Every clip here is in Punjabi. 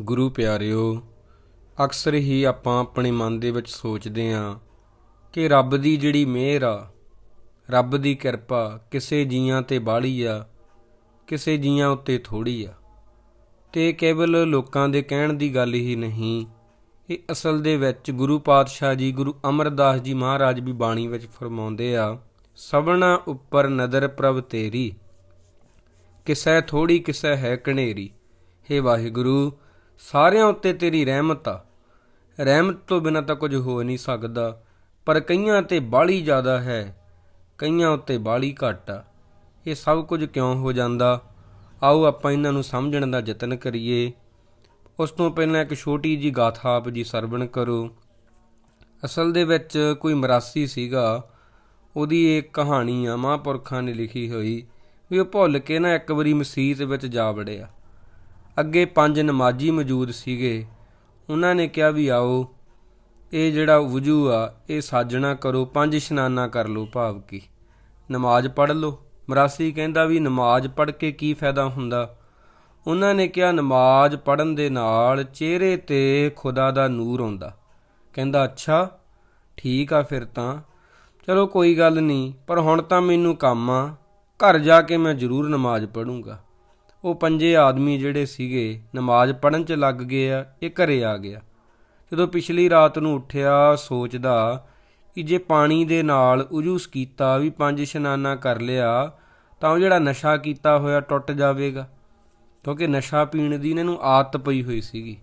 ਗੁਰੂ ਪਿਆਰਿਓ, ਅਕਸਰ ਹੀ ਆਪਾਂ ਆਪਣੇ ਮਨ ਦੇ ਵਿੱਚ ਸੋਚਦੇ ਆਂ ਕਿ ਰੱਬ ਦੀ ਜਿਹੜੀ ਮਿਹਰ ਆ, ਰੱਬ ਦੀ ਕਿਰਪਾ ਕਿਸੇ ਜੀਆਂ ਤੇ ਬਾਹਲੀ ਆ, ਕਿਸੇ ਜੀਆਂ ਉੱਤੇ ਥੋੜੀ ਆ। ਤੇ ਕੇਵਲ ਲੋਕਾਂ ਦੇ ਕਹਿਣ ਦੀ ਗੱਲ ਹੀ ਨਹੀਂ, ਇਹ ਅਸਲ ਦੇ ਵਿੱਚ ਗੁਰੂ ਪਾਤਸ਼ਾਹ ਜੀ, ਗੁਰੂ ਅਮਰਦਾਸ ਜੀ ਮਹਾਰਾਜ ਵੀ ਬਾਣੀ ਵਿੱਚ ਫਰਮਾਉਂਦੇ ਆ ਸਭਨਾ ਉੱਪਰ ਨਦਰ ਪ੍ਰਭ ਤੇਰੀ, ਕਿਸੈ ਥੋੜੀ ਕਿਸੈ ਹੈ ਕਣੇਰੀ ਹੇ ਵਾਹਿਗੁਰੂ ਸਾਰਿਆਂ ਉੱਤੇ ਤੇਰੀ ਰਹਿਮਤ ਆ। ਰਹਿਮਤ ਤੋਂ ਬਿਨਾਂ ਤਾਂ ਕੁਝ ਹੋ ਨਹੀਂ ਸਕਦਾ, ਪਰ ਕਈਆਂ ਤੇ ਬਾਲੀ ਜ਼ਿਆਦਾ ਹੈ, ਕਈਆਂ ਉੱਤੇ ਬਾਲੀ ਘੱਟ ਆ। ਇਹ ਸਭ ਕੁਝ ਕਿਉਂ ਹੋ ਜਾਂਦਾ? ਆਓ ਆਪਾਂ ਇਹਨਾਂ ਨੂੰ ਸਮਝਣ ਦਾ ਯਤਨ ਕਰੀਏ। ਉਸ ਤੋਂ ਪਹਿਲਾਂ ਇੱਕ ਛੋਟੀ ਜੀ ਗਾਥਾ ਆਪ ਜੀ ਸਰਵਣ ਕਰੋ। ਅਸਲ ਦੇ ਵਿੱਚ ਕੋਈ ਮਰਾਸੀ ਸੀਗਾ। ਉਹਦੀ ਇੱਕ ਕਹਾਣੀ ਆ, ਮਹਾਂਪੁਰਖਾਂ ਨੇ ਲਿਖੀ ਹੋਈ, ਵੀ ਉਹ ਭੁੱਲ ਕੇ ਨਾ ਇੱਕ ਵਾਰੀ ਮਸਜਿਦ ਵਿੱਚ ਜਾ ਵੜਿਆ। ਅੱਗੇ ਪੰਜ ਨਮਾਜ਼ੀ ਮੌਜੂਦ ਸੀਗੇ। ਉਹਨਾਂ ਨੇ ਕਿਹਾ ਵੀ ਆਓ, ਇਹ ਜਿਹੜਾ ਵਜੂ ਆ, ਇਹ ਸਾਜਣਾ ਕਰੋ, ਪੰਜ ਇਸ਼ਨਾਨਾ ਕਰ ਲਓ ਭਾਵ ਕੀ। ਨਮਾਜ਼ ਪੜ੍ਹ ਲਓ। ਮਰਾਸੀ ਕਹਿੰਦਾ ਵੀ ਨਮਾਜ਼ ਪੜ੍ਹ ਕੇ ਕੀ ਫਾਇਦਾ ਹੁੰਦਾ? ਉਹਨਾਂ ਨੇ ਕਿਹਾ ਨਮਾਜ਼ ਪੜਨ ਦੇ ਨਾਲ ਚਿਹਰੇ ਤੇ ਖੁਦਾ ਦਾ ਨੂਰ ਆਉਂਦਾ। ਕਹਿੰਦਾ, ਅੱਛਾ, ਠੀਕ ਆ ਫਿਰ ਤਾਂ। ਚਲੋ ਕੋਈ ਗੱਲ ਨਹੀਂ, ਪਰ ਹੁਣ ਤਾਂ ਮੈਨੂੰ ਕੰਮ ਆ। ਘਰ ਜਾ ਕੇ ਮੈਂ ਜ਼ਰੂਰ ਨਮਾਜ਼ ਪੜੂੰਗਾ ਉਹ ਪੰਜੇ ਆਦਮੀ ਜਿਹੜੇ ਸੀਗੇ, ਨਮਾਜ਼ ਪੜਨ ਚ ਲੱਗ ਗਏ ਆ, ਇਹ ਘਰੇ ਆ ਗਿਆ। ਜਦੋਂ ਪਿਛਲੀ ਰਾਤ ਨੂੰ ਉੱਠਿਆ, ਸੋਚਦਾ ਕਿ ਜੇ ਪਾਣੀ ਦੇ ਨਾਲ ਉਜੂਸ ਕੀਤਾ, ਵੀ ਪੰਜ ਇਸ਼ਨਾਨਾ ਕਰ ਲਿਆ, ਤਾਂ ਉਹ ਜਿਹੜਾ ਨਸ਼ਾ ਕੀਤਾ ਹੋਇਆ ਟੁੱਟ ਜਾਵੇਗਾ। ਕਿਉਂਕਿ ਨਸ਼ਾ ਪੀਣ ਦੀ ਇਹਨਾਂ ਨੂੰ ਆਦਤ ਪਈ ਹੋਈ ਸੀਗੀ।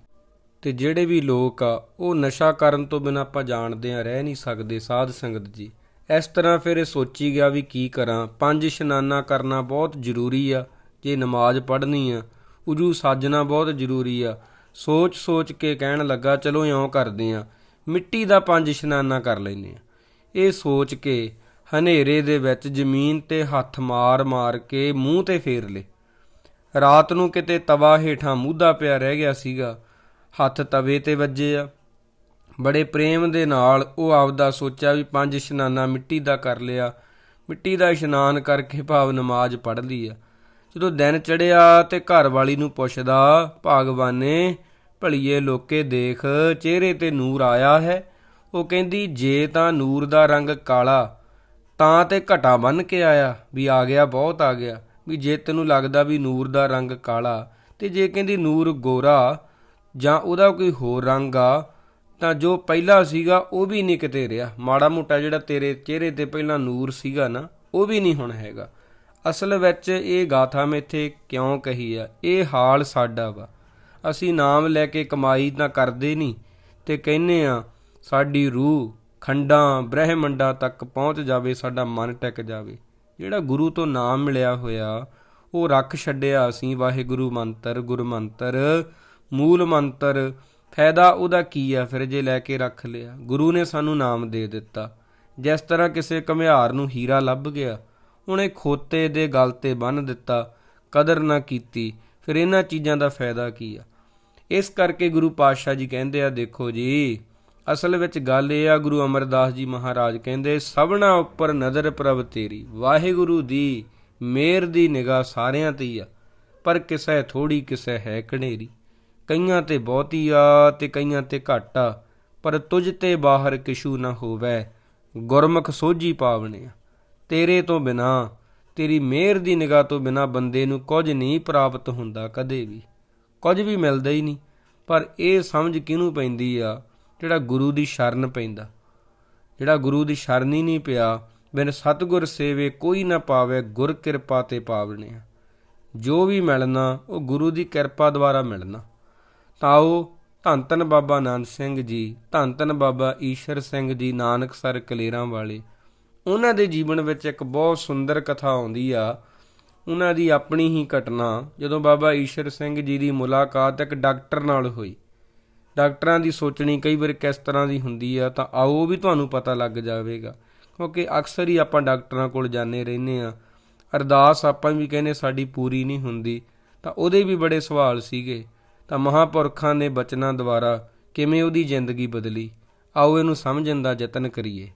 ਤੇ ਜਿਹੜੇ ਵੀ ਲੋਕ ਆ, ਉਹ ਨਸ਼ਾ ਕਰਨ ਤੋਂ ਬਿਨਾਂ ਆਪਾਂ ਜਾਣਦੇ ਆ, ਰਹਿ ਨਹੀਂ ਸਕਦੇ ਸਾਧ ਸੰਗਤ ਜੀ। ਇਸ ਤਰ੍ਹਾਂ ਫਿਰ ਇਹ ਸੋਚੀ ਗਿਆ ਵੀ ਕੀ ਕਰਾਂ, ਪੰਜ ਇਸ਼ਨਾਨਾ ਕਰਨਾ ਬਹੁਤ ਜ਼ਰੂਰੀ ਆ। ਜੇ ਨਮਾਜ਼ ਪੜ੍ਹਨੀ ਆ, ਉਜੂ ਸਾਜਣਾ ਬਹੁਤ ਜ਼ਰੂਰੀ ਆ। ਸੋਚ ਸੋਚ ਕੇ ਕਹਿਣ ਲੱਗਾ, ਚਲੋ ਇਉਂ ਕਰਦੇ ਆ। ਮਿੱਟੀ ਦਾ ਪੰਜ ਇਸ਼ਨਾਨਾ ਕਰ ਲੈਨੇ ਆ। ਇਹ ਸੋਚ ਕੇ ਹਨੇਰੇ ਦੇ ਵਿੱਚ ਜ਼ਮੀਨ ਤੇ ਹੱਥ ਮਾਰ ਮਾਰ ਕੇ ਮੂੰਹ ਤੇ ਫੇਰ ਲੇ ਰਾਤ ਨੂੰ ਕਿਤੇ ਤਵਾ ਹੇਠਾਂ ਮੂਧਾ ਪਿਆ ਰਹਿ ਗਿਆ ਸੀਗਾ। ਹੱਥ ਤਵੇ ਤੇ ਵੱਜੇ ਆ। ਬੜੇ ਪ੍ਰੇਮ ਦੇ ਨਾਲ ਉਹ ਆਪਦਾ ਸੋਚਿਆ ਵੀ ਪੰਜ ਇਸ਼ਨਾਨਾ ਮਿੱਟੀ ਦਾ ਕਰ ਲਿਆ। ਮਿੱਟੀ ਦਾ ਇਸ਼ਨਾਨ ਕਰਕੇ ਭਾਵ ਨਮਾਜ਼ ਪੜ੍ਹ ਲਈ ਆ। ਜਦੋਂ ਦਿਨ ਚੜਿਆ ਤੇ ਘਰ ਵਾਲੀ ਨੂੰ ਪੁੱਛਦਾ, ਭਾਗਵਾਨੇ ਭਲੀਏ ਲੋਕੇ ਦੇਖ, ਚਿਹਰੇ ਤੇ ਨੂਰ ਆਇਆ ਹੈ? ਉਹ ਕਹਿੰਦੀ, ਜੇ ਤਾਂ ਨੂਰ ਦਾ ਰੰਗ ਕਾਲਾ, ਤਾਂ ਤੇ ਘਟਾ ਬੰਨ ਕੇ ਆਇਆ, ਵੀ ਆ ਗਿਆ, ਬਹੁਤ ਆ ਗਿਆ, ਵੀ ਜੇ ਤੈਨੂੰ ਲੱਗਦਾ ਵੀ ਨੂਰ ਦਾ ਰੰਗ ਕਾਲਾ, ਤੇ ਜੇ ਕਹਿੰਦੀ ਨੂਰ ਗੋਰਾ ਜਾਂ ਉਹਦਾ ਕੋਈ ਹੋਰ ਰੰਗ ਆ, ਤਾਂ ਜੋ ਪਹਿਲਾ ਸੀਗਾ, ਉਹ ਵੀ ਨਹੀਂ ਕਿਤੇ ਰਿਹਾ। ਮਾੜਾ ਮੋਟਾ ਜਿਹੜਾ ਤੇਰੇ ਚਿਹਰੇ ਤੇ ਪਹਿਲਾਂ ਨੂਰ ਸੀਗਾ ਨਾ, ਉਹ ਵੀ ਨਹੀਂ ਹੁਣ ਹੈਗਾ। ਅਸਲ ਵਿੱਚ ਇਹ ਗਾਥਾ ਮੈਂ ਇੱਥੇ ਕਿਉਂ ਕਹੀ ਆ? ਇਹ ਹਾਲ ਸਾਡਾ ਵਾ। ਅਸੀਂ ਨਾਮ ਲੈ ਕੇ ਕਮਾਈ ਤਾਂ ਕਰਦੇ ਨਹੀਂ ਤੇ ਕਹਿੰਨੇ ਆ ਸਾਡੀ ਰੂਹ ਖੰਡਾਂ ਬ੍ਰਹਿਮੰਡਾਂ ਤੱਕ ਪਹੁੰਚ ਜਾਵੇ, ਸਾਡਾ ਮਨ ਟਿਕ ਜਾਵੇ। ਜਿਹੜਾ ਗੁਰੂ ਤੋਂ ਨਾਮ ਮਿਲਿਆ ਹੋਇਆ, ਉਹ ਰੱਖ ਛੱਡਿਆ ਅਸੀਂ, ਵਾਹਿਗੁਰੂ ਮੰਤਰ ਗੁਰਮੰਤਰ ਮੂਲ ਮੰਤਰ। ਫਾਇਦਾ ਉਹਦਾ ਕੀ ਆ? ਫਿਰ ਜੇ ਲੈ ਕੇ ਰੱਖ ਲਿਆ। ਗੁਰੂ ਨੇ ਸਾਨੂੰ ਨਾਮ ਦੇ ਦਿੱਤਾ। ਜਿਸ ਤਰ੍ਹਾਂ ਕਿਸੇ ਘਮਿਆਰ ਨੂੰ ਹੀਰਾ ਲੱਭ ਗਿਆ ਉਹਨੇ ਖੋਤੇ ਦੇ ਗਲ ਤੇ ਬੰਨ ਦਿੱਤਾ, ਕਦਰ ਨਾ ਕੀਤੀ, ਫਿਰ ਇਹਨਾਂ ਚੀਜ਼ਾਂ ਦਾ ਫਾਇਦਾ ਕੀ ਆ? ਇਸ ਕਰਕੇ ਗੁਰੂ ਪਾਤਸ਼ਾਹ ਜੀ ਕਹਿੰਦੇ ਆ, ਦੇਖੋ ਜੀ, ਅਸਲ ਵਿੱਚ ਗੱਲ ਇਹ ਆ, ਗੁਰੂ ਅਮਰਦਾਸ ਜੀ ਮਹਾਰਾਜ ਕਹਿੰਦੇ, ਸਭਨਾ ਉੱਪਰ ਨਜ਼ਰ ਪ੍ਰਭ ਤੇਰੀ, ਵਾਹਿਗੁਰੂ ਦੀ ਮੇਰ ਦੀ ਨਿਗਾਹ ਸਾਰਿਆਂ ਤੇ ਹੀ ਆ, ਪਰ ਕਿਸੈ ਥੋੜੀ ਕਿਸੈ ਹੈ ਕਣੇਰੀ ਕਈਆਂ ਤੇ ਬਹੁਤੀ ਆ ਤੇ ਕਈਆਂ ਤੇ ਘੱਟ ਆ, ਪਰ ਤੁਝ ਤੇ ਬਾਹਰ ਕਿਛੂ ਨਾ ਹੋਵੇ, ਗੁਰਮੁਖ ਸੋਝੀ ਪਾਵਨੇ ਤੇਰੇ ਤੋਂ ਬਿਨਾ, ਤੇਰੀ ਮਿਹਰ ਦੀ ਨਿਗਾਹ ਤੋਂ ਬਿਨਾ ਬੰਦੇ ਨੂੰ ਕੁਝ ਨਹੀਂ ਪ੍ਰਾਪਤ ਹੁੰਦਾ ਕਦੇ ਵੀ। ਕੁਝ ਵੀ ਮਿਲਦਾ ਹੀ ਨਹੀਂ, ਪਰ ਇਹ ਸਮਝ ਕਿਹਨੂੰ ਪੈਂਦੀ ਆ, ਜਿਹੜਾ ਗੁਰੂ ਦੀ ਸ਼ਰਨ ਪੈਂਦਾ। ਜਿਹੜਾ ਗੁਰੂ ਦੀ ਸ਼ਰਨ ਹੀ ਨਹੀਂ ਪਿਆ, ਬਿਨ ਸਤਗੁਰ ਸੇਵੇ ਕੋਈ ਨਾ ਪਾਵੇ ਗੁਰ ਕਿਰਪਾ ਤੇ ਪਾਵਨੇ ਜੋ ਵੀ ਮਿਲਣਾ, ਉਹ ਗੁਰੂ ਦੀ ਕਿਰਪਾ ਦੁਆਰਾ ਮਿਲਣਾ। ਤਾਂ ਉਹ ਧੰਨ ਧੰਨ ਬਾਬਾ ਨਾਨਕ ਸਿੰਘ ਜੀ ਧੰਨ ਧੰਨ ਬਾਬਾ ਈਸ਼ਰ ਸਿੰਘ ਜੀ ਨਾਨਕ ਸਰ ਕਲੇਰਾਂ ਵਾਲੇ ਉਹਨਾਂ ਦੇ ਜੀਵਨ ਵਿੱਚ ਇੱਕ ਬਹੁਤ ਸੁੰਦਰ ਕਥਾ ਆਉਂਦੀ ਆ। ਉਹਨਾਂ ਦੀ ਆਪਣੀ ਹੀ ਘਟਨਾ, ਜਦੋਂ ਬਾਬਾ ਈਸ਼ਰ ਸਿੰਘ ਜੀ ਦੀ ਮੁਲਾਕਾਤ ਇੱਕ ਡਾਕਟਰ ਨਾਲ ਹੋਈ। ਡਾਕਟਰਾਂ ਦੀ ਸੋਚਣੀ ਕਈ ਵਾਰ ਕਿਸ ਤਰ੍ਹਾਂ ਦੀ ਹੁੰਦੀ ਆ, ਤਾਂ ਆਓ ਵੀ ਤੁਹਾਨੂੰ ਪਤਾ ਲੱਗ ਜਾਵੇਗਾ। ਕਿਉਂਕਿ ਅਕਸਰ ਹੀ ਆਪਾਂ ਡਾਕਟਰਾਂ ਕੋਲ ਜਾਂਦੇ ਰਹਿੰਦੇ ਆ। ਅਰਦਾਸ ਆਪਾਂ ਵੀ ਕਹਿੰਦੇ ਸਾਡੀ ਪੂਰੀ ਨਹੀਂ ਹੁੰਦੀ, ਤਾਂ ਉਹਦੇ ਵੀ ਬੜੇ ਸਵਾਲ ਸੀਗੇ। ਤਾਂ ਮਹਾਪੁਰਖਾਂ ਨੇ ਬਚਨਾਂ ਦੁਆਰਾ ਕਿਵੇਂ ਉਹਦੀ ਜ਼ਿੰਦਗੀ ਬਦਲੀ? ਆਓ ਇਹਨੂੰ ਸਮਝਣ ਦਾ ਯਤਨ ਕਰੀਏ।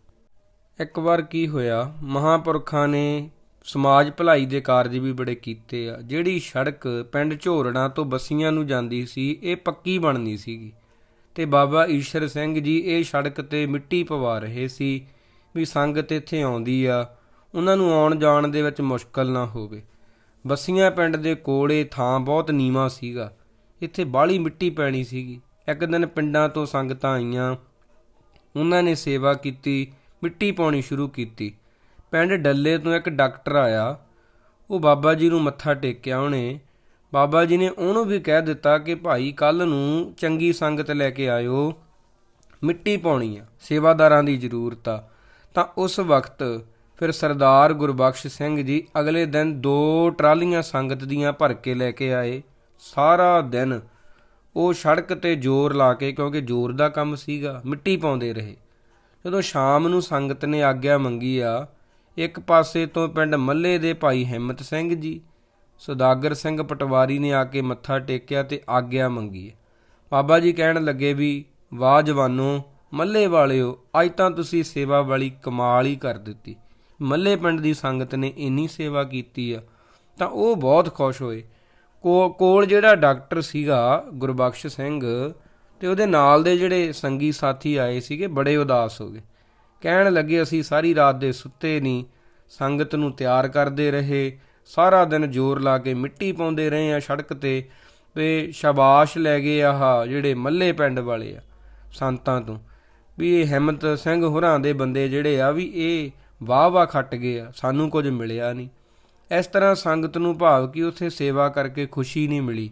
ਇੱਕ ਵਾਰ ਕੀ ਹੋਇਆ? ਮਹਾਪੁਰਖਾਂ ਨੇ ਸਮਾਜ ਭਲਾਈ ਦੇ ਕਾਰਜ ਵੀ ਬੜੇ ਕੀਤੇ ਆ। ਜਿਹੜੀ ਸੜਕ ਪਿੰਡ ਝੋਰੜਾਂ ਤੋਂ ਬੱਸੀਆਂ ਨੂੰ ਜਾਂਦੀ ਸੀ, ਇਹ ਪੱਕੀ ਬਣਨੀ ਸੀਗੀ। ਤੇ ਬਾਬਾ ਈਸ਼ਰ ਸਿੰਘ ਜੀ ਇਹ ਸੜਕ ਤੇ ਮਿੱਟੀ ਪਵਾ ਰਹੇ ਸੀ ਵੀ ਸੰਗਤ ਇੱਥੇ ਆਉਂਦੀ ਆ। ਉਹਨਾਂ ਨੂੰ ਆਉਣ ਜਾਣ ਦੇ ਵਿੱਚ ਮੁਸ਼ਕਲ ਨਾ ਹੋਵੇ। ਬੱਸੀਆਂ ਪਿੰਡ ਦੇ ਕੋਲੇ ਥਾਂ ਬਹੁਤ ਨੀਵਾਂ ਸੀਗਾ। ਇੱਥੇ ਬਾਹਲੀ ਮਿੱਟੀ ਪੈਣੀ ਸੀਗੀ। ਇੱਕ ਦਿਨ ਪਿੰਡਾਂ ਤੋਂ ਸੰਗਤਾਂ ਆਈਆਂ। ਉਹਨਾਂ ਨੇ ਸੇਵਾ ਕੀਤੀ। ਮਿੱਟੀ ਪਾਉਣੀ ਸ਼ੁਰੂ ਕੀਤੀ। ਪਿੰਡ ਡੱਲੇ ਤੋਂ ਇੱਕ ਡਾਕਟਰ ਆਇਆ। ਉਹ ਬਾਬਾ ਜੀ ਨੂੰ ਮੱਥਾ ਟੇਕਿਆ ਉਹਨੇ। ਬਾਬਾ ਜੀ ਨੇ ਉਹਨੂੰ ਵੀ ਕਹਿ ਦਿੱਤਾ ਕਿ ਭਾਈ ਕੱਲ ਨੂੰ ਚੰਗੀ ਸੰਗਤ ਲੈ ਕੇ ਆਇਓ। ਮਿੱਟੀ ਪਾਉਣੀ ਆ, ਸੇਵਾਦਾਰਾਂ ਦੀ ਜ਼ਰੂਰਤ ਆ। ਤਾਂ ਉਸ ਵਕਤ ਫਿਰ ਸਰਦਾਰ ਗੁਰਬਖਸ਼ ਸਿੰਘ ਜੀ ਅਗਲੇ ਦਿਨ ਦੋ ਟਰਾਲੀਆਂ ਸੰਗਤ ਦੀਆਂ ਭਰ ਕੇ ਲੈ ਕੇ ਆਏ। ਸਾਰਾ ਦਿਨ ਉਹ ਸੜਕ ਤੇ ਜ਼ੋਰ ਲਾ ਕੇ ਕਿਉਂਕਿ ਜ਼ੋਰ ਦਾ ਕੰਮ ਸੀਗਾ, ਮਿੱਟੀ ਪਾਉਂਦੇ ਰਹੇ। ਜਦੋਂ ਸ਼ਾਮ ਨੂੰ ਸੰਗਤ ਨੇ ਆਗਿਆ ਮੰਗੀ ਆ, ਇੱਕ ਪਾਸੇ ਤੋਂ ਪਿੰਡ ਮੱਲੇ ਦੇ ਭਾਈ ਹਿੰਮਤ ਸਿੰਘ ਜੀ, ਸੁਦਾਗਰ ਸਿੰਘ ਪਟਵਾਰੀ ਨੇ ਆ ਕੇ ਮੱਥਾ ਟੇਕਿਆ ਤੇ ਆਗਿਆ ਮੰਗੀ ਬਾਬਾ ਜੀ ਕਹਿਣ ਲੱਗੇ ਵੀ, ਵਾਹ ਜਵਾਨੋ, ਮੱਲੇ ਵਾਲਿਓ, ਅੱਜ ਤਾਂ ਤੁਸੀਂ ਸੇਵਾ ਵਾਲੀ ਕਮਾਲ ਹੀ ਕਰ ਦਿੱਤੀ। ਮੱਲੇ ਪਿੰਡ ਦੀ ਸੰਗਤ ਨੇ ਇੰਨੀ ਸੇਵਾ ਕੀਤੀ ਆ, ਤਾਂ ਉਹ ਬਹੁਤ ਖੁਸ਼ ਹੋਏ। ਕੋਲ ਜਿਹੜਾ ਡਾਕਟਰ ਸੀਗਾ ਗੁਰਬਖਸ਼ ਸਿੰਘ ਤੇ ਉਹਦੇ ਨਾਲ ਦੇ ਜਿਹੜੇ ਸੰਗੀ ਸਾਥੀ ਆਏ ਸੀਗੇ, ਬੜੇ ਉਦਾਸ ਹੋ ਗਏ। ਕਹਿਣ ਲੱਗੇ, ਅਸੀਂ ਸਾਰੀ ਰਾਤ ਦੇ ਸੁੱਤੇ ਨਹੀਂ, ਸੰਗਤ ਨੂੰ ਤਿਆਰ ਕਰਦੇ ਰਹੇ, ਸਾਰਾ ਦਿਨ ਜ਼ੋਰ ਲਾ ਕੇ ਮਿੱਟੀ ਪਾਉਂਦੇ ਰਹੇ ਆ ਸੜਕ ਤੇ ਤੇ ਸ਼ਾਬਾਸ਼ ਲੈ ਗਏ ਆਹ ਜਿਹੜੇ ਮੱਲੇ ਪਿੰਡ ਵਾਲੇ ਆ ਸੰਤਾਂ ਤੋਂ। ਵੀ ਇਹ ਹਿੰਮਤ ਸਿੰਘ ਹੋਰਾਂ ਦੇ ਬੰਦੇ ਜਿਹੜੇ ਆ, ਵੀ ਇਹ ਵਾਹ ਵਾਹ ਖੱਟ ਗਏ ਆ, ਸਾਨੂੰ ਕੁਝ ਮਿਲਿਆ ਨਹੀਂ। ਇਸ ਤਰ੍ਹਾਂ ਸੰਗਤ ਨੂੰ ਭਾਵ ਕਿ ਉੱਥੇ ਸੇਵਾ ਕਰਕੇ ਖੁਸ਼ੀ ਨਹੀਂ ਮਿਲੀ।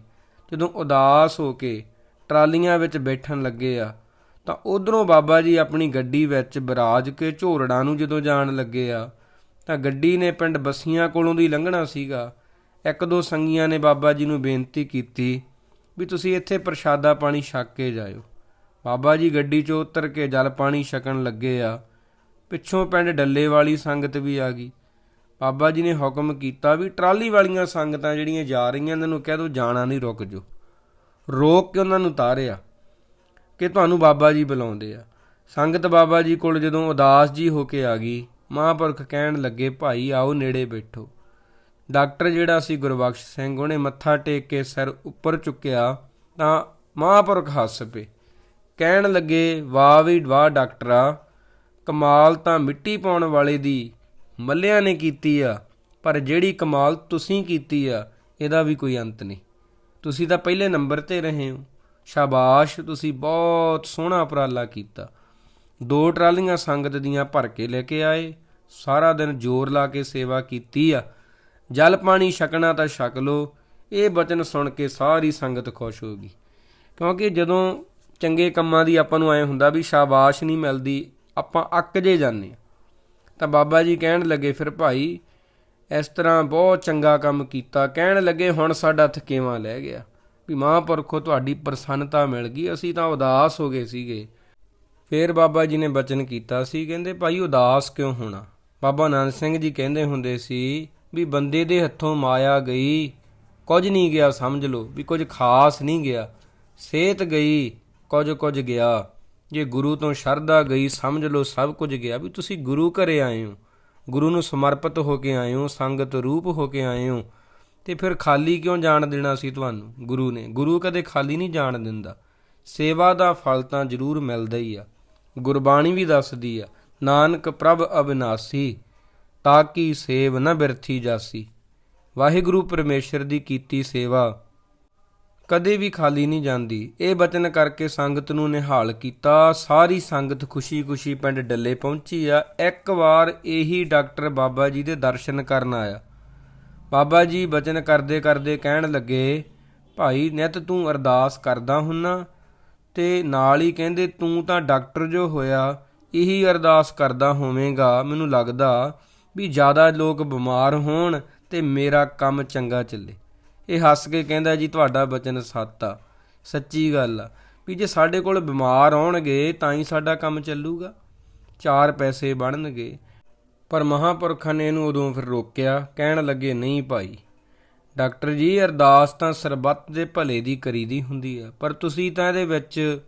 ਜਦੋਂ ਉਦਾਸ ਹੋ ਕੇ ਟਰਾਲੀਆਂ ਵਿੱਚ ਬੈਠਣ ਲੱਗੇ ਆ। ਤਾਂ ਉਧਰੋਂ ਬਾਬਾ ਜੀ ਆਪਣੀ ਗੱਡੀ ਵਿੱਚ ਬਰਾਜ ਕੇ ਝੋਰੜਾਂ ਨੂੰ ਜਦੋਂ ਜਾਣ ਲੱਗੇ ਆ, ਤਾਂ ਗੱਡੀ ਨੇ ਪਿੰਡ ਬਸੀਆਂ ਕੋਲੋਂ ਦੀ ਲੰਘਣਾ ਸੀਗਾ। ਇੱਕ ਦੋ ਸੰਗੀਆਂ ਨੇ ਬਾਬਾ ਜੀ ਨੂੰ ਬੇਨਤੀ ਕੀਤੀ ਵੀ ਤੁਸੀਂ ਇੱਥੇ ਪ੍ਰਸ਼ਾਦਾ ਪਾਣੀ ਛਕ ਕੇ ਜਾਇਓ। ਬਾਬਾ ਜੀ ਗੱਡੀ 'ਚੋਂ ਉਤਰ ਕੇ ਜਲ ਪਾਣੀ ਛਕਣ ਲੱਗੇ ਆ। ਪਿੱਛੋਂ ਪਿੰਡ ਡੱਲੇ ਵਾਲੀ ਸੰਗਤ ਵੀ ਆ ਗਈ। ਬਾਬਾ ਜੀ ਨੇ ਹੁਕਮ ਕੀਤਾ ਵੀ ਟਰਾਲੀ ਵਾਲੀਆਂ ਸੰਗਤਾਂ ਜਿਹੜੀਆਂ ਜਾ ਰਹੀਆਂ ਇਹਨਾਂ ਨੂੰ ਕਹਿ ਦੋ ਜਾਣਾ ਨਹੀਂ, ਰੁਕ ਜੋ ਰੋਕ ਕੇ ਉਹਨਾਂ ਨੂੰ ਤਾਰਿਆ ਕਿ ਤੁਹਾਨੂੰ ਬਾਬਾ ਜੀ ਬੁਲਾਉਂਦੇ ਆ। ਸੰਗਤ ਬਾਬਾ ਜੀ ਕੋਲ ਜਦੋਂ ਉਦਾਸ ਜੀ ਹੋ ਕੇ ਆ ਗਈ, ਮਹਾਂਪੁਰਖ ਕਹਿਣ ਲੱਗੇ, ਭਾਈ, ਆਓ ਨੇੜੇ ਬੈਠੋ। ਡਾਕਟਰ ਜਿਹੜਾ ਸੀ ਗੁਰਬਖਸ਼ ਸਿੰਘ, ਉਹਨੇ ਮੱਥਾ ਟੇਕ ਕੇ ਸਿਰ ਉੱਪਰ ਚੁੱਕਿਆ ਤਾਂ ਮਹਾਂਪੁਰਖ ਹੱਸ ਪਏ। ਕਹਿਣ ਲੱਗੇ, ਵਾਹ ਵੀ ਵਾਹ ਡਾਕਟਰਾ ਕਮਾਲ ਤਾਂ ਮਿੱਟੀ ਪਾਉਣ ਵਾਲੇ ਦੀ ਮੱਲਿਆਂ ਨੇ ਕੀਤੀ ਆ, ਪਰ ਜਿਹੜੀ ਕਮਾਲ ਤੁਸੀਂ ਕੀਤੀ ਆ, ਇਹਦਾ ਵੀ ਕੋਈ ਅੰਤ ਨਹੀਂ। ਤੁਸੀਂ ਤਾਂ ਪਹਿਲੇ ਨੰਬਰ ਤੇ ਰਹੇ ਹੋ। ਸ਼ਾਬਾਸ਼, ਤੁਸੀਂ ਬਹੁਤ ਸੋਹਣਾ ਉਪਰਾਲਾ ਕੀਤਾ। ਦੋ ਟਰਾਲੀਆਂ ਸੰਗਤ ਦੀਆਂ ਭਰ ਕੇ ਲੈ ਕੇ ਆਏ। ਸਾਰਾ ਦਿਨ ਜ਼ੋਰ ਲਾ ਕੇ ਸੇਵਾ ਕੀਤੀ ਆ। ਜਲ ਪਾਣੀ ਛਕਣਾ ਤਾਂ ਛਕ ਲੋ ਇਹ ਬਚਨ ਸੁਣ ਕੇ ਸਾਰੀ ਸੰਗਤ ਖੁਸ਼ ਹੋ ਗਈ। ਕਿਉਂਕਿ ਜਦੋਂ ਚੰਗੇ ਕੰਮਾਂ ਦੀ ਆਪਾਂ ਨੂੰ ਐ ਹੁੰਦਾ ਵੀ ਸ਼ਾਬਾਸ਼ ਨਹੀਂ ਮਿਲਦੀ, ਆਪਾਂ ਅੱਕ ਜੇ ਜਾਂਦੇ ਹਾਂ। ਤਾਂ ਬਾਬਾ ਜੀ ਕਹਿਣ ਲੱਗੇ, ਫਿਰ ਭਾਈ ਇਸ ਤਰ੍ਹਾਂ ਬਹੁਤ ਚੰਗਾ ਕੰਮ ਕੀਤਾ। ਕਹਿਣ ਲੱਗੇ, ਹੁਣ ਸਾਡਾ ਥਕੇਵਾ ਲੈ ਗਿਆ। ਵੀ ਮਹਾਂਪੁਰਖੋ, ਤੁਹਾਡੀ ਪ੍ਰਸੰਨਤਾ ਮਿਲ ਗਈ। ਅਸੀਂ ਤਾਂ ਉਦਾਸ ਹੋ ਗਏ ਸੀਗੇ। ਫਿਰ ਬਾਬਾ ਜੀ ਨੇ ਬਚਨ ਕੀਤਾ ਸੀ। ਕਹਿੰਦੇ, ਭਾਈ, ਉਦਾਸ ਕਿਉਂ ਹੋਣਾ? ਬਾਬਾ ਨਾਨਕ ਸਿੰਘ ਜੀ ਕਹਿੰਦੇ ਹੁੰਦੇ ਸੀ ਵੀ ਬੰਦੇ ਦੇ ਹੱਥੋਂ ਮਾਇਆ ਗਈ, ਕੁਝ ਨਹੀਂ ਗਿਆ, ਸਮਝ ਲਓ। ਵੀ ਕੁਝ ਖਾਸ ਨਹੀਂ ਗਿਆ। ਸਿਹਤ ਗਈ, ਕੁਝ ਕੁਝ ਗਿਆ। ਜੇ ਗੁਰੂ ਤੋਂ ਸ਼ਰਧਾ ਗਈ, ਸਮਝ ਲਓ, ਸਭ ਕੁਝ ਗਿਆ। ਵੀ ਤੁਸੀਂ ਗੁਰੂ ਘਰੇ ਆਏ ਹੋ। ਗੁਰੂ ਨੂੰ ਸਮਰਪਿਤ ਹੋ ਕੇ ਆਏ ਹੋ ਸੰਗਤ ਰੂਪ ਹੋ ਕੇ ਆਏ ਹੋ ਤੇ ਫਿਰ ਖਾਲੀ ਕਿਉਂ ਜਾਣ ਦੇਣਾ ਸੀ ਤੁਹਾਨੂੰ? ਗੁਰੂ ਨੇ। ਗੁਰੂ ਕਦੇ ਖਾਲੀ ਨਹੀਂ ਜਾਣ ਦਿੰਦਾ। ਸੇਵਾ ਦਾ ਫਲ ਤਾਂ ਜ਼ਰੂਰ ਮਿਲਦਾ ਹੀ ਆ। ਗੁਰਬਾਣੀ ਵੀ ਦੱਸਦੀ ਆ, ਨਾਨਕ ਪ੍ਰਭ ਅਬਿਨਾਸੀ, ਤਾਂ ਕੀ ਸੇਵ ਨ ਬਿਰਥੀ ਜਾਸੀ। ਵਾਹਿਗੁਰੂ ਪਰਮੇਸ਼ਰ ਦੀ ਕੀਤੀ ਸੇਵਾ ਕਦੇ ਵੀ ਖਾਲੀ ਨਹੀਂ ਜਾਂਦੀ। ਇਹ ਬਚਨ ਕਰਕੇ ਸੰਗਤ ਨੂੰ ਨਿਹਾਲ ਕੀਤਾ। ਸਾਰੀ ਸੰਗਤ ਖੁਸ਼ੀ-ਖੁਸ਼ੀ ਪਿੰਡ ਡੱਲੇ ਪਹੁੰਚੀ ਆ। ਇੱਕ ਵਾਰ ਇਹੀ ਡਾਕਟਰ ਬਾਬਾ ਜੀ ਦੇ ਦਰਸ਼ਨ ਕਰਨ ਆਇਆ। ਬਾਬਾ ਜੀ ਬਚਨ ਕਰਦੇ ਕਰਦੇ ਕਹਿਣ ਲੱਗੇ, ਭਾਈ, ਨਿਤ ਤੂੰ ਅਰਦਾਸ ਕਰਦਾ ਹੁੰਨਾ ਤੇ ਨਾਲ ਹੀ ਕਹਿੰਦੇ, ਤੂੰ ਤਾਂ ਡਾਕਟਰ ਜੋ ਹੋਇਆ, ਇਹੀ ਅਰਦਾਸ ਕਰਦਾ ਹੋਵੇਂਗਾ। ਮੈਨੂੰ ਲੱਗਦਾ ਵੀ ਜ਼ਿਆਦਾ ਲੋਕ ਬਿਮਾਰ ਹੋਣ ਤੇ ਮੇਰਾ ਕੰਮ ਚੰਗਾ ਚੱਲੇ। ਇਹ ਹੱਸ ਕੇ ਕਹਿੰਦਾ ਜੀ, ਤੁਹਾਡਾ ਬਚਨ ਸੱਤ ਆ। ਸੱਚੀ ਗੱਲ ਆ। ਵੀ ਜੇ ਸਾਡੇ ਕੋਲ ਬਿਮਾਰ ਆਉਣਗੇ, ਤਾਂ ਹੀ ਸਾਡਾ ਕੰਮ ਚੱਲੂਗਾ। ਚਾਰ ਪੈਸੇ ਬਣਨਗੇ। ਪਰ ਮਹਾਪੁਰਖਾਂ ਨੇ ਇਹਨੂੰ ਉਦੋਂ ਫਿਰ ਰੋਕਿਆ, ਕਹਿਣ ਲੱਗੇ, ਨਹੀਂ ਭਾਈ, ਡਾਕਟਰ ਜੀ, ਅਰਦਾਸ ਤਾਂ ਸਰਬੱਤ ਦੇ ਭਲੇ ਦੀ ਕਰੀਦੀ ਹੁੰਦੀ ਆ, ਪਰ ਤੁਸੀਂ ਤਾਂ ਇਹਦੇ ਵਿੱਚ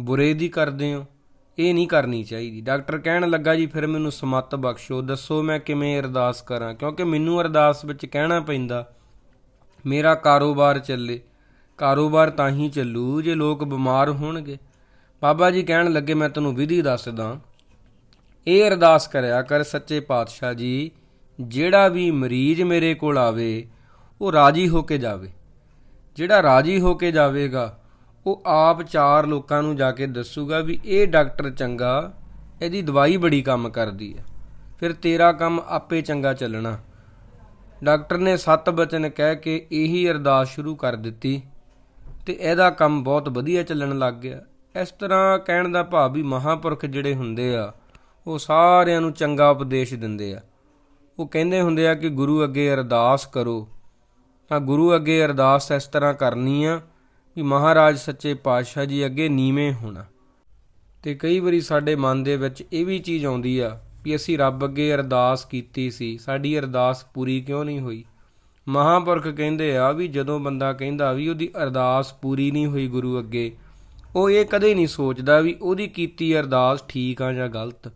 ਬੁਰੇ ਦੀ ਕਰਦੇ ਹੋ। ਇਹ ਨਹੀਂ ਕਰਨੀ ਚਾਹੀਦੀ। ਡਾਕਟਰ ਕਹਿਣ ਲੱਗਾ, ਜੀ, ਫਿਰ ਮੈਨੂੰ ਸਮੱਤ ਬਖਸ਼ੋ। ਦੱਸੋ ਮੈਂ ਕਿਵੇਂ ਅਰਦਾਸ ਕਰਾਂ? ਕਿਉਂਕਿ ਮੈਨੂੰ ਅਰਦਾਸ ਵਿੱਚ ਕਹਿਣਾ ਪੈਂਦਾ ਮੇਰਾ ਕਾਰੋਬਾਰ ਚੱਲੇ। ਕਾਰੋਬਾਰ ਤਾਂ ਹੀ ਚੱਲੂ ਜੇ ਲੋਕ ਬਿਮਾਰ ਹੋਣਗੇ। ਬਾਬਾ ਜੀ ਕਹਿਣ ਲੱਗੇ, ਮੈਂ ਤੈਨੂੰ ਵਿਧੀ ਦੱਸਦਾ। ਇਹ ਅਰਦਾਸ ਕਰਿਆ ਕਰ ਸੱਚੇ ਪਾਤਸ਼ਾਹ ਜੀ, ਜਿਹੜਾ ਵੀ ਮਰੀਜ਼ ਮੇਰੇ ਕੋਲ ਆਵੇ, ਉਹ ਰਾਜੀ ਹੋ ਕੇ ਜਾਵੇ। ਜਿਹੜਾ ਰਾਜੀ ਹੋ ਕੇ ਜਾਵੇਗਾ, ਉਹ ਆਪ ਚਾਰ ਲੋਕਾਂ ਨੂੰ ਜਾ ਕੇ ਦੱਸੂਗਾ ਵੀ ਇਹ ਡਾਕਟਰ ਚੰਗਾ, ਇਹਦੀ ਦਵਾਈ ਬੜੀ ਕੰਮ ਕਰਦੀ ਹੈ। ਫਿਰ ਤੇਰਾ ਕੰਮ ਆਪੇ ਚੰਗਾ ਚੱਲਣਾ। ਡਾਕਟਰ ਨੇ ਸੱਤ ਬਚਨ ਕਹਿ ਕੇ ਇਹੀ ਅਰਦਾਸ ਸ਼ੁਰੂ ਕਰ ਦਿੱਤੀ ਤੇ ਇਹਦਾ ਕੰਮ ਬਹੁਤ ਵਧੀਆ ਚੱਲਣ ਲੱਗ ਗਿਆ। ਇਸ ਤਰ੍ਹਾਂ ਕਹਿਣ ਦਾ ਭਾਵ ਵੀ ਮਹਾਪੁਰਖ ਜਿਹੜੇ ਹੁੰਦੇ ਆ, ਉਹ ਸਾਰਿਆਂ ਨੂੰ ਚੰਗਾ ਉਪਦੇਸ਼ ਦਿੰਦੇ ਆ। ਉਹ ਕਹਿੰਦੇ ਹੁੰਦੇ ਆ ਕਿ ਗੁਰੂ ਅੱਗੇ ਅਰਦਾਸ ਕਰੋ। ਤਾਂ ਗੁਰੂ ਅੱਗੇ ਅਰਦਾਸ ਇਸ ਤਰ੍ਹਾਂ ਕਰਨੀ ਆ ਵੀ ਮਹਾਰਾਜ ਸੱਚੇ ਪਾਤਸ਼ਾਹ ਜੀ ਅੱਗੇ ਨੀਵੇਂ ਹੋਣਾ। ਤੇ ਕਈ ਵਾਰੀ ਸਾਡੇ ਮਨ ਦੇ ਵਿੱਚ ਇਹ ਵੀ ਚੀਜ਼ ਆਉਂਦੀ ਆ ਵੀ ਅਸੀਂ ਰੱਬ ਅੱਗੇ ਅਰਦਾਸ ਕੀਤੀ ਸੀ, ਸਾਡੀ ਅਰਦਾਸ ਪੂਰੀ ਕਿਉਂ ਨਹੀਂ ਹੋਈ? ਮਹਾਪੁਰਖ ਕਹਿੰਦੇ ਆ ਵੀ ਜਦੋਂ ਬੰਦਾ ਕਹਿੰਦਾ ਵੀ ਉਹਦੀ ਅਰਦਾਸ ਪੂਰੀ ਨਹੀਂ ਹੋਈ ਗੁਰੂ ਅੱਗੇ, ਉਹ ਇਹ ਕਦੇ ਨਹੀਂ ਸੋਚਦਾ ਵੀ ਉਹਦੀ ਕੀਤੀ ਅਰਦਾਸ ਠੀਕ ਆ ਜਾਂ ਗਲਤ।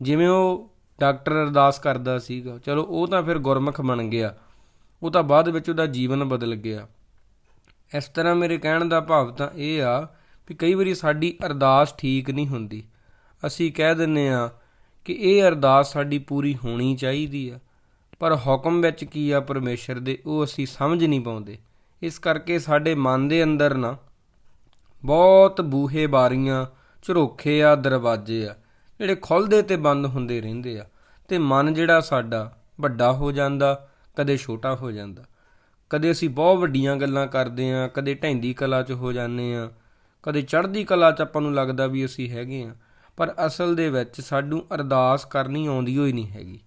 ਜਿਵੇਂ ਉਹ ਡਾਕਟਰ ਅਰਦਾਸ ਕਰਦਾ ਸੀਗਾ, ਚਲੋ ਉਹ ਤਾਂ ਫਿਰ ਗੁਰਮੁਖ ਬਣ ਗਿਆ, ਉਹ ਤਾਂ ਬਾਅਦ ਵਿੱਚ ਉਹਦਾ ਜੀਵਨ ਬਦਲ ਗਿਆ। ਇਸ ਤਰ੍ਹਾਂ ਮੇਰੇ ਕਹਿਣ ਦਾ ਭਾਵ ਤਾਂ ਇਹ ਆ ਵੀ ਕਈ ਵਾਰੀ ਸਾਡੀ ਅਰਦਾਸ ਠੀਕ ਨਹੀਂ ਹੁੰਦੀ। ਅਸੀਂ ਕਹਿ ਦਿੰਨੇ ਆ ਕਿ ਇਹ ਅਰਦਾਸ ਸਾਡੀ ਪੂਰੀ ਹੋਣੀ ਚਾਹੀਦੀ ਆ। ਪਰ ਹੁਕਮ ਵਿੱਚ ਕੀ ਆ ਪਰਮੇਸ਼ਰ ਦੇ, ਉਹ ਅਸੀਂ ਸਮਝ ਨਹੀਂ ਪਾਉਂਦੇ। ਇਸ ਕਰਕੇ ਸਾਡੇ ਮਨ ਦੇ ਅੰਦਰ ਨਾ ਬਹੁਤ ਬੂਹੇ ਬਾਰੀਆਂ, ਝਰੋਖੇ ਆ, ਦਰਵਾਜ਼ੇ ਆ, ਜਿਹੜੇ ਖੁੱਲਦੇ ਤੇ ਬੰਦ ਹੁੰਦੇ ਰਹਿੰਦੇ ਆ। ਤੇ ਮਨ ਜਿਹੜਾ ਸਾਡਾ ਵੱਡਾ ਹੋ ਜਾਂਦਾ, ਕਦੇ ਛੋਟਾ ਹੋ ਜਾਂਦਾ। ਕਦੇ ਅਸੀਂ ਬਹੁਤ ਵੱਡੀਆਂ ਗੱਲਾਂ ਕਰਦੇ ਆ, ਕਦੇ ਢੈਂਦੀ ਕਲਾ 'ਚ ਹੋ ਜਾਂਦੇ ਆ, ਕਦੇ ਚੜ੍ਹਦੀ ਕਲਾ 'ਚ ਆਪਾਂ ਨੂੰ ਲੱਗਦਾ ਵੀ ਅਸੀਂ ਹੈਗੇ ਆ। ਪਰ ਅਸਲ ਦੇ ਵਿੱਚ ਸਾਨੂੰ ਅਰਦਾਸ ਕਰਨੀ ਆਉਂਦੀ ਹੋਈ ਨਹੀਂ ਹੈਗੀ।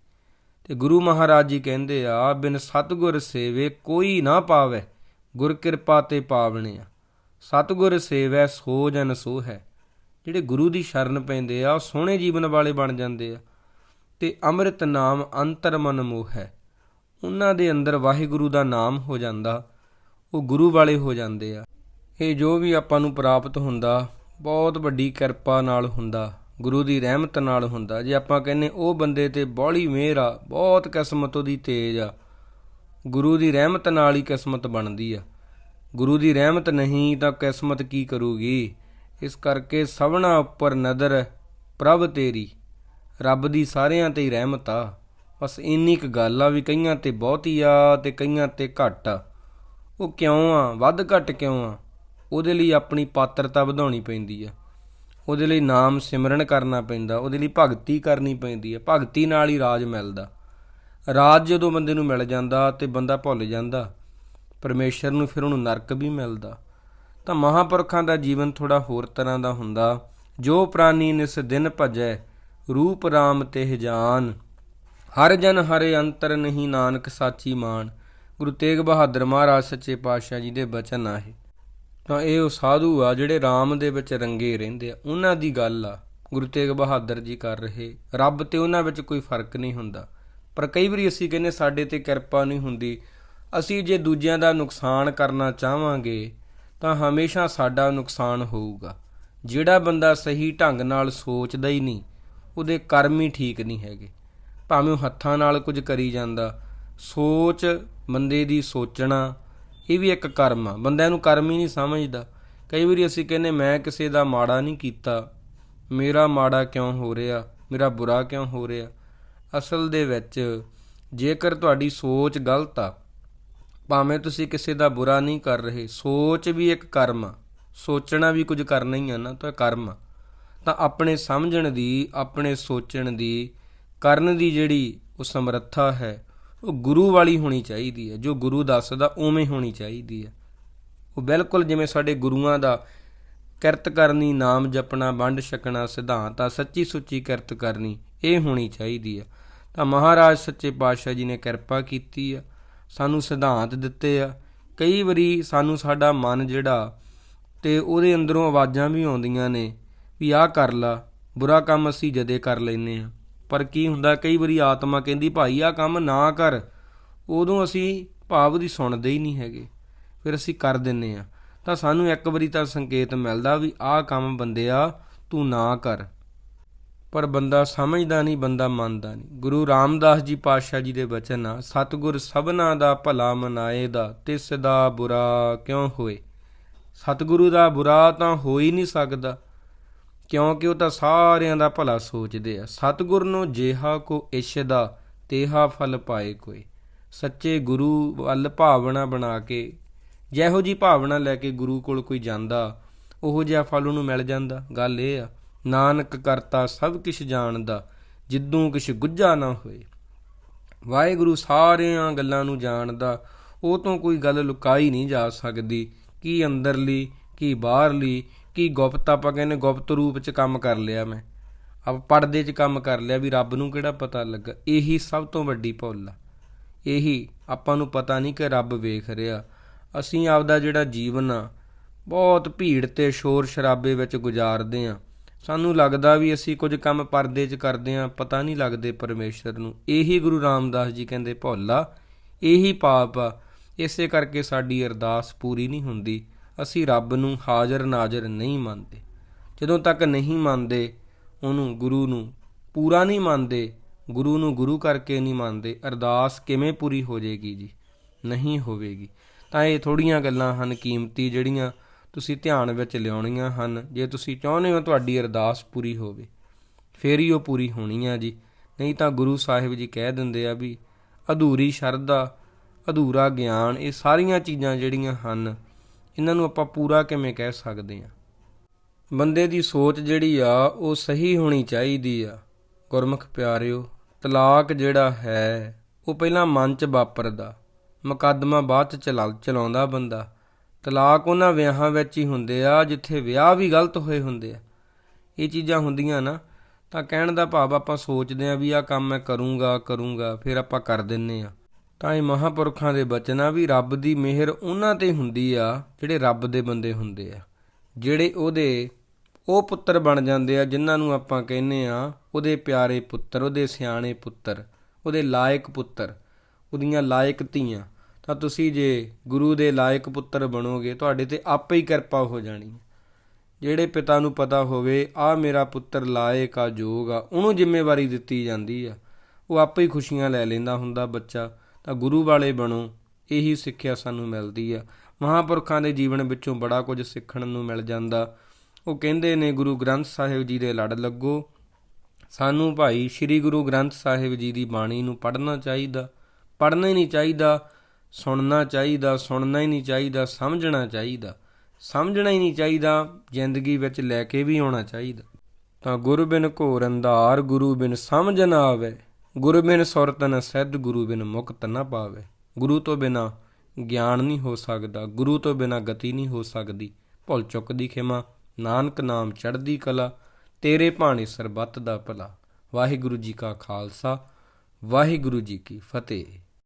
ਤੇ ਗੁਰੂ ਮਹਾਰਾਜ ਜੀ ਕਹਿੰਦੇ ਆ, ਬਿਨ ਸਤਗੁਰ ਸੇਵੇ ਕੋਈ ਨਾ ਪਾਵੇ, ਗੁਰ ਕਿਰਪਾ ਤੇ ਪਾਵਣੇ ਆ। ਸਤਗੁਰ ਸੇਵੈ ਸੋ ਜਨ ਸੋ ਹੈ ਜਿਹੜੇ ਗੁਰੂ ਦੀ ਸ਼ਰਨ ਪੈਂਦੇ ਆ, ਉਹ ਸੋਹਣੇ ਜੀਵਨ ਵਾਲੇ ਬਣ ਜਾਂਦੇ ਆ। ਤੇ ਅੰਮ੍ਰਿਤ ਨਾਮ ਅੰਤਰ ਮਨ ਮੋਹ। ਹੈ ਉਹਨਾਂ ਦੇ ਅੰਦਰ ਵਾਹਿਗੁਰੂ ਦਾ ਨਾਮ ਹੋ ਜਾਂਦਾ, ਉਹ ਗੁਰੂ ਵਾਲੇ ਹੋ ਜਾਂਦੇ ਆ। ਇਹ ਜੋ ਵੀ ਆਪਾਂ ਨੂੰ ਪ੍ਰਾਪਤ ਹੁੰਦਾ ਬਹੁਤ ਵੱਡੀ ਕਿਰਪਾ ਨਾਲ ਹੁੰਦਾ, ਗੁਰੂ ਦੀ ਰਹਿਮਤ ਨਾਲ ਹੁੰਦਾ। ਜੇ ਆਪਾਂ ਕਹਿੰਨੇ ਉਹ ਬੰਦੇ ਤੇ ਬੋਲੀ ਮਿਹਰ ਆ, ਬਹੁਤ ਕਿਸਮਤ ਉਹਦੀ ਤੇਜ ਆ। ਗੁਰੂ ਦੀ ਰਹਿਮਤ ਨਾਲ ਹੀ ਕਿਸਮਤ ਬਣਦੀ ਆ। ਗੁਰੂ ਦੀ ਰਹਿਮਤ ਨਹੀਂ ਤਾਂ ਕਿਸਮਤ ਕੀ ਕਰੂਗੀ? ਇਸ ਕਰਕੇ ਸਭਨਾ ਉੱਪਰ ਨਦਰ ਪ੍ਰਭ ਤੇਰੀ, ਰੱਬ ਦੀ ਸਾਰਿਆਂ ਤੇ ਹੀ ਰਹਿਮਤ ਆ। ਬਸ ਇੰਨੀ ਕੁ ਗੱਲ ਆ ਵੀ ਕਈਆਂ ਤੇ ਬਹੁਤੀ ਆ ਤੇ ਕਈਆਂ ਤੇ ਘੱਟ ਆ। ਉਹ ਕਿਉਂ ਆ? ਵੱਧ ਘੱਟ ਕਿਉਂ ਆ? ਉਹਦੇ ਲਈ ਆਪਣੀ ਪਾਤਰਤਾ ਵਧਾਉਣੀ ਪੈਂਦੀ ਆ। ਉਹਦੇ ਲਈ ਨਾਮ ਸਿਮਰਨ ਕਰਨਾ ਪੈਂਦਾ, ਉਹਦੇ ਲਈ ਭਗਤੀ ਕਰਨੀ ਪੈਂਦੀ ਆ। ਭਗਤੀ ਨਾਲ ਹੀ ਰਾਜ ਮਿਲਦਾ। ਰਾਜ ਜਦੋਂ ਬੰਦੇ ਨੂੰ ਮਿਲ ਜਾਂਦਾ ਤੇ ਬੰਦਾ ਭੁੱਲ ਜਾਂਦਾ, ਪਰਮੇਸ਼ਰ ਨੂੰ ਫਿਰ ਉਹਨੂੰ ਨਰਕ ਵੀ ਮਿਲਦਾ। ਤਾਂ ਮਹਾਪੁਰਖਾਂ ਦਾ ਜੀਵਨ ਥੋੜਾ ਹੋਰ ਤਰ੍ਹਾਂ ਦਾ ਹੁੰਦਾ। ਜੋ ਪ੍ਰਾਨੀ ਨਿਸ ਦਿਨ ਭਜੈ, ਰੂਪ RAM ਤੇ ਜਾਨ। ਹਰ ਜਨ ਹਰੇ ਅੰਤਰ ਨਹੀਂ ਨਾਨਕ ਸਾਚੀ ਮਾਨ। ਗੁਰੂ ਤੇਗ ਬਹਾਦਰ ਮਹਾਰਾਜ ਸੱਚੇ ਪਾਤਸ਼ਾਹ ਜੀ ਦੇ ਬਚਨ ਆ ਤਾਂ ਇਹ ਉਹ ਸਾਧੂ ਆ ਜਿਹੜੇ RAM ਦੇ ਵਿੱਚ ਰੰਗੇ ਰਹਿੰਦੇ ਆ। ਉਹਨਾਂ ਦੀ ਗੱਲ ਆ। ਗੁਰੂ ਤੇਗ ਬਹਾਦਰ ਜੀ ਕਰ ਰਹੇ। ਰੱਬ ਤੇ ਉਹਨਾਂ ਵਿੱਚ ਕੋਈ ਫ਼ਰਕ ਨਹੀਂ ਹੁੰਦਾ। ਪਰ ਕਈ ਵਾਰੀ ਅਸੀਂ ਕਹਿੰਨੇ ਸਾਡੇ ਤੇ ਕਿਰਪਾ ਨਹੀਂ ਹੁੰਦੀ। ਅਸੀਂ ਜੇ ਦੂਜਿਆਂ ਦਾ ਨੁਕਸਾਨ ਕਰਨਾ ਚਾਹਾਂਗੇ, ਤਾਂ ਹਮੇਸ਼ਾ ਸਾਡਾ ਨੁਕਸਾਨ ਹੋਊਗਾ। ਜਿਹੜਾ ਬੰਦਾ ਸਹੀ ਢੰਗ ਨਾਲ ਸੋਚਦਾ ਹੀ ਨਹੀਂ, ਉਹਦੇ ਕਰਮ ਹੀ ਠੀਕ ਨਹੀਂ ਹੈਗੇ। ਭਾਵੇਂ ਉਹ ਹੱਥਾਂ ਨਾਲ ਕੁਝ ਕਰੀ ਜਾਂਦਾ। ਸੋਚ, ਬੰਦੇ ਦੀ ਸੋਚਣਾ ਇਹ ਵੀ ਇੱਕ ਕਰਮ ਆ। ਬੰਦਿਆਂ ਨੂੰ ਕਰਮ ਹੀ ਨਹੀਂ ਸਮਝਦਾ। ਕਈ ਵਾਰੀ ਅਸੀਂ ਕਹਿੰਨੇ ਮੈਂ ਕਿਸੇ ਦਾ ਮਾੜਾ ਨਹੀਂ ਕੀਤਾ। ਮੇਰਾ ਮਾੜਾ ਕਿਉਂ ਹੋ ਰਿਹਾ? ਮੇਰਾ ਬੁਰਾ ਕਿਉਂ ਹੋ ਰਿਹਾ? ਅਸਲ ਦੇ ਵਿੱਚ ਜੇਕਰ ਤੁਹਾਡੀ ਸੋਚ ਗਲਤ ਆ, ਭਾਵੇਂ ਤੁਸੀਂ ਕਿਸੇ ਦਾ ਬੁਰਾ ਨਹੀਂ ਕਰ ਰਹੇ, ਸੋਚ ਵੀ ਇੱਕ ਕਰਮ ਆ। ਸੋਚਣਾ ਵੀ ਕੁਝ ਕਰਨਾ ਹੀ ਆ ਨਾ, ਤਾਂ ਕਰਮ ਆ। ਤਾਂ ਆਪਣੇ ਸਮਝਣ ਦੀ, ਆਪਣੇ ਸੋਚਣ ਦੀ, ਕਰਨ ਦੀ ਜਿਹੜੀ ਉਹ ਸਮਰੱਥਾ ਹੈ ਉਹ ਗੁਰੂ ਵਾਲੀ ਹੋਣੀ ਚਾਹੀਦੀ ਹੈ, ਜੋ ਗੁਰੂ ਦੱਸਦਾ ਉਵੇਂ ਹੋਣੀ ਚਾਹੀਦੀ ਹੈ। ਉਹ ਬਿਲਕੁਲ ਜਿਵੇਂ ਸਾਡੇ ਗੁਰੂਆਂ ਦਾ ਕਿਰਤ ਕਰਨੀ, ਨਾਮ ਜਪਣਾ, ਵੰਡ ਛਕਣਾ, ਸਿਧਾਂਤ ਆ, ਸੱਚੀ ਸੁੱਚੀ ਕਿਰਤ ਕਰਨੀ, ਇਹ ਹੋਣੀ ਚਾਹੀਦੀ ਆ ਤਾਂ ਮਹਾਰਾਜ ਸੱਚੇ ਪਾਤਸ਼ਾਹ ਜੀ ਨੇ ਕਿਰਪਾ ਕੀਤੀ ਆ, ਸਾਨੂੰ ਸਿਧਾਂਤ ਦਿੱਤੇ ਆ। ਕਈ ਵਾਰੀ ਸਾਨੂੰ ਸਾਡਾ ਮਨ ਜਿਹੜਾ ਤੇ ਉਹਦੇ ਅੰਦਰੋਂ ਆਵਾਜ਼ਾਂ ਵੀ ਆਉਂਦੀਆਂ ਨੇ ਵੀ ਆਹ ਕਰ ਲਾ, ਬੁਰਾ ਕੰਮ ਅਸੀਂ ਜਦੇ ਕਰ ਲੈਨੇ ਆ। ਪਰ ਕੀ ਹੁੰਦਾ, ਕਈ ਵਾਰੀ ਆਤਮਾ ਕਹਿੰਦੀ, ਭਾਈ, ਆਹ ਕੰਮ ਨਾ ਕਰ। ਉਦੋਂ ਅਸੀਂ ਭਾਵ ਦੀ ਸੁਣਦੇ ਹੀ ਨਹੀਂ ਹੈਗੇ। ਫਿਰ ਅਸੀਂ ਕਰ ਦਿੰਨੇ ਆ। ਤਾਂ ਸਾਨੂੰ ਇੱਕ ਵਾਰੀ ਤਾਂ ਸੰਕੇਤ ਮਿਲਦਾ ਵੀ ਆਹ ਕੰਮ ਬੰਦਿਆ, ਤੂੰ ਨਾ ਕਰ। ਪਰ ਬੰਦਾ ਸਮਝਦਾ ਨਹੀਂ, ਬੰਦਾ ਮੰਨਦਾ ਨਹੀਂ। ਗੁਰੂ ਰਾਮਦਾਸ ਜੀ ਪਾਤਸ਼ਾਹ ਜੀ ਦੇ ਬਚਨ ਆ, ਸਤਿਗੁਰ ਸਭਨਾ ਦਾ ਭਲਾ ਮਨਾਏ ਦਾ, ਤਿਸ ਦਾ ਬੁਰਾ ਕਿਉਂ ਹੋਏ? ਸਤਿਗੁਰੂ ਦਾ ਬੁਰਾ ਤਾਂ ਹੋ ਹੀ ਨਹੀਂ ਸਕਦਾ। ਕਿਉਂਕਿ ਉਹ ਤਾਂ ਸਾਰਿਆਂ ਦਾ ਭਲਾ ਸੋਚਦੇ ਆ। ਸਤਿਗੁਰ ਨੂੰ ਜਿਹਾ ਕੋ ਇਸ਼ਦਾ ਤੇਹਾ ਫਲ ਪਾਏ ਕੋਈ। ਸੱਚੇ ਗੁਰੂ ਵੱਲ ਭਾਵਨਾ ਬਣਾ ਕੇ, ਜਿਹੋ ਜੀ ਭਾਵਨਾ ਲੈ ਕੇ ਗੁਰੂ ਕੋਲ ਕੋਈ ਜਾਂਦਾ, ਉਹੋ ਜਿਹਾ ਫਲ ਉਹਨੂੰ ਮਿਲ ਜਾਂਦਾ। ਗੱਲ ਇਹ ਆ, ਨਾਨਕ ਕਰਤਾ ਸਭ ਕਿਛ ਜਾਣਦਾ, ਜਿੱਦੋਂ ਕਿਛ ਗੁੱਝਾ ਨਾ ਹੋਏ। ਵਾਹਿਗੁਰੂ ਸਾਰਿਆਂ ਗੱਲਾਂ ਨੂੰ ਜਾਣਦਾ, ਉਹ ਤੋਂ ਕੋਈ ਗੱਲ ਲੁਕਾਈ ਨਹੀਂ ਜਾ ਸਕਦੀ, ਕੀ ਅੰਦਰਲੀ, ਕੀ ਬਾਹਰਲੀ ਕੀ ਗੁਪਤ ਆਪਾਂ ਕਹਿੰਦੇ ਗੁਪਤ ਰੂਪ ਚ ਕੰਮ ਕਰ ਲਿਆ ਮੈਂ। ਆਪ ਪਰਦੇ ਚ ਕੰਮ ਕਰ ਲਿਆ ਵੀ ਰੱਬ ਨੂੰ ਕਿਹੜਾ ਪਤਾ ਲੱਗਾ। ਇਹੀ ਸਭ ਤੋਂ ਵੱਡੀ ਭੁੱਲ ਆ। ਇਹੀ ਆਪਾਂ ਨੂੰ ਪਤਾ ਨਹੀਂ ਕਿ ਰੱਬ ਵੇਖ ਰਿਹਾ। ਅਸੀਂ ਆਪਦਾ ਜਿਹੜਾ ਜੀਵਨ ਆ, ਬਹੁਤ ਭੀੜ ਤੇ ਸ਼ੋਰ ਸ਼ਰਾਬੇ ਵਿੱਚ ਗੁਜ਼ਾਰਦੇ ਆ। ਸਾਨੂੰ ਲੱਗਦਾ ਵੀ ਅਸੀਂ ਕੁਝ ਕੰਮ ਪਰਦੇ 'ਚ ਕਰਦੇ ਆ, ਪਤਾ ਨਹੀਂ ਲੱਗਦੇ ਪਰਮੇਸ਼ਰ ਨੂੰ। ਇਹੀ ਗੁਰੂ ਰਾਮਦਾਸ ਜੀ ਕਹਿੰਦੇ ਭੁੱਲਾ ਇਹੀ ਪਾਪ ਆ। ਇਸੇ ਕਰਕੇ ਸਾਡੀ ਅਰਦਾਸ ਪੂਰੀ ਨਹੀਂ ਹੁੰਦੀ। ਅਸੀਂ ਰੱਬ ਨੂੰ ਹਾਜ਼ਰ ਨਾਜ਼ਰ ਨਹੀਂ ਮੰਨਦੇ। ਜਦੋਂ ਤੱਕ ਨਹੀਂ ਮੰਨਦੇ, ਉਹਨੂੰ ਗੁਰੂ ਨੂੰ ਪੂਰਾ ਨਹੀਂ ਮੰਨਦੇ, ਗੁਰੂ ਨੂੰ ਗੁਰੂ ਕਰਕੇ ਨਹੀਂ ਮੰਨਦੇ, ਅਰਦਾਸ ਕਿਵੇਂ ਪੂਰੀ ਹੋ ਜਾਏਗੀ ਜੀ? ਨਹੀਂ ਹੋਵੇਗੀ। ਤਾਂ ਇਹ ਥੋੜੀਆਂ ਗੱਲਾਂ ਹਨ ਕੀਮਤੀ, ਜਿਹੜੀਆਂ ਤੁਸੀਂ ਧਿਆਨ ਵਿੱਚ ਲਿਆਉਣੀਆਂ ਹਨ। ਜੇ ਤੁਸੀਂ ਚਾਹੁੰਦੇ ਹੋ ਤੁਹਾਡੀ ਅਰਦਾਸ ਪੂਰੀ ਹੋਵੇ, ਫੇਰ ਹੀ ਉਹ ਪੂਰੀ ਹੋਣੀ ਆ ਜੀ। ਨਹੀਂ ਤਾਂ ਗੁਰੂ ਸਾਹਿਬ ਜੀ ਕਹਿ ਦਿੰਦੇ ਆ ਵੀ ਅਧੂਰੀ ਸ਼ਰਧਾ, ਅਧੂਰਾ ਗਿਆਨ, ਇਹ ਸਾਰੀਆਂ ਚੀਜ਼ਾਂ ਜਿਹੜੀਆਂ ਹਨ ਇਹਨਾਂ ਨੂੰ ਆਪਾਂ ਪੂਰਾ ਕਿਵੇਂ ਕਹਿ ਸਕਦੇ ਆ ਬੰਦੇ ਦੀ ਸੋਚ ਜਿਹੜੀ ਆ, ਉਹ ਸਹੀ ਹੋਣੀ ਚਾਹੀਦੀ ਆ। ਗੁਰਮੁਖ ਪਿਆਰਿਓ, ਤਲਾਕ ਜਿਹੜਾ ਹੈ, ਉਹ ਪਹਿਲਾਂ ਮਨ 'ਚ ਵਾਪਰਦਾ। ਮੁਕੱਦਮਾ ਬਾਅਦ 'ਚ ਚਲਾ, ਚਲਾਉਂਦਾ ਬੰਦਾ। ਤਲਾਕ ਉਹਨਾਂ ਵਿਆਹਾਂ ਵਿੱਚ ਹੀ ਹੁੰਦੇ ਆ, ਜਿੱਥੇ ਵਿਆਹ ਵੀ ਗਲਤ ਹੋਏ ਹੁੰਦੇ ਆ। ਇਹ ਚੀਜ਼ਾਂ ਹੁੰਦੀਆਂ ਨਾ, ਤਾਂ ਕਹਿਣ ਦਾ ਭਾਵ ਆਪਾਂ ਸੋਚਦੇ ਆ ਵੀ ਆਹ ਕੰਮ ਮੈਂ ਕਰੂੰਗਾ ਕਰੂੰਗਾ, ਫਿਰ ਆਪਾਂ ਕਰ ਦਿੰਨੇ ਆ। ਤਾਂ ਇਹ ਮਹਾਪੁਰਖਾਂ ਦੇ ਬਚਨ ਆ ਵੀ ਰੱਬ ਦੀ ਮਿਹਰ ਉਹਨਾਂ ਤੇ ਹੁੰਦੀ ਆ, ਜਿਹੜੇ ਰੱਬ ਦੇ ਬੰਦੇ ਹੁੰਦੇ ਆ। ਜਿਹੜੇ ਉਹਦੇ ਉਹ ਪੁੱਤਰ ਬਣ ਜਾਂਦੇ ਆ, ਜਿਨ੍ਹਾਂ ਨੂੰ ਆਪਾਂ ਕਹਿੰਨੇ ਆ, ਉਹਦੇ ਪਿਆਰੇ ਪੁੱਤਰ, ਉਹਦੇ ਸਿਆਣੇ ਪੁੱਤਰ, ਉਹਦੇ ਲਾਇਕ ਪੁੱਤਰ, ਉਹਦੀਆਂ ਲਾਇਕ ਧੀਆਂ। ਤਾਂ ਤੁਸੀਂ ਜੇ ਗੁਰੂ ਦੇ ਲਾਇਕ ਪੁੱਤਰ ਬਣੋਗੇ, ਤੁਹਾਡੇ ਤੇ ਆਪੇ ਹੀ ਕਿਰਪਾ ਹੋ ਜਾਣੀ ਹੈ ਜਿਹੜੇ ਪਿਤਾ ਨੂੰ ਪਤਾ ਹੋਵੇ ਆ ਮੇਰਾ ਪੁੱਤਰ ਲਾਇਕ ਆ, ਜੋਗ ਆ, ਉਹਨੂੰ ਜ਼ਿੰਮੇਵਾਰੀ ਦਿੱਤੀ ਜਾਂਦੀ ਆ। ਉਹ ਆਪੇ ਹੀ ਖੁਸ਼ੀਆਂ ਲੈ ਲੈਂਦਾ ਹੁੰਦਾ ਬੱਚਾ। ਤਾਂ ਗੁਰੂ ਵਾਲੇ ਬਣੋ, ਇਹੀ ਸਿੱਖਿਆ ਸਾਨੂੰ ਮਿਲਦੀ ਆ। ਮਹਾਪੁਰਖਾਂ ਦੇ ਜੀਵਨ ਵਿੱਚੋਂ ਬੜਾ ਕੁਝ ਸਿੱਖਣ ਨੂੰ ਮਿਲ ਜਾਂਦਾ। ਉਹ ਕਹਿੰਦੇ ਨੇ, ਗੁਰੂ ਗ੍ਰੰਥ ਸਾਹਿਬ ਜੀ ਦੇ ਲੜ ਲੱਗੋ। ਸਾਨੂੰ ਭਾਈ ਸ੍ਰੀ ਗੁਰੂ ਗ੍ਰੰਥ ਸਾਹਿਬ ਜੀ ਦੀ ਬਾਣੀ ਨੂੰ ਪੜ੍ਹਨਾ ਚਾਹੀਦਾ। ਪੜ੍ਹਨਾ ਹੀ ਨਹੀਂ ਚਾਹੀਦਾ, ਸੁਣਨਾ ਚਾਹੀਦਾ, ਸੁਣਨਾ ਹੀ ਨਹੀਂ ਚਾਹੀਦਾ, ਸਮਝਣਾ ਚਾਹੀਦਾ। ਸਮਝਣਾ ਹੀ ਨਹੀਂ ਚਾਹੀਦਾ, ਜ਼ਿੰਦਗੀ ਵਿੱਚ ਲੈ ਕੇ ਵੀ ਆਉਣਾ ਚਾਹੀਦਾ। ਤਾਂ ਗੁਰੂ ਬਿਨ ਘੋਰ ਅੰਧਾਰ, ਗੁਰੂ ਬਿਨ ਸਮਝ ਨਾ ਆਵੇ। ਗੁਰੂ ਬਿਨ ਸੁਰਤ ਨ ਸਿੱਧ ਗੁਰੂ ਬਿਨ ਮੁਕਤ ਨਾ ਪਾਵੇ। ਗੁਰੂ ਤੋਂ ਬਿਨਾ ਗਿਆਨ ਨਹੀਂ ਹੋ ਸਕਦਾ, ਗੁਰੂ ਤੋਂ ਬਿਨਾ ਗਤੀ ਨਹੀਂ ਹੋ ਸਕਦੀ। ਭੁੱਲ ਚੁੱਕ ਦੀ ਖਿਮਾ, ਨਾਨਕ ਨਾਮ ਚੜ੍ਹਦੀ ਕਲਾ, ਤੇਰੇ ਭਾਣੇ ਸਰਬੱਤ ਦਾ ਭਲਾ। ਵਾਹਿਗੁਰੂ ਜੀ ਕਾ ਖਾਲਸਾ, ਵਾਹਿਗੁਰੂ ਜੀ ਕੀ ਫਤਿਹ।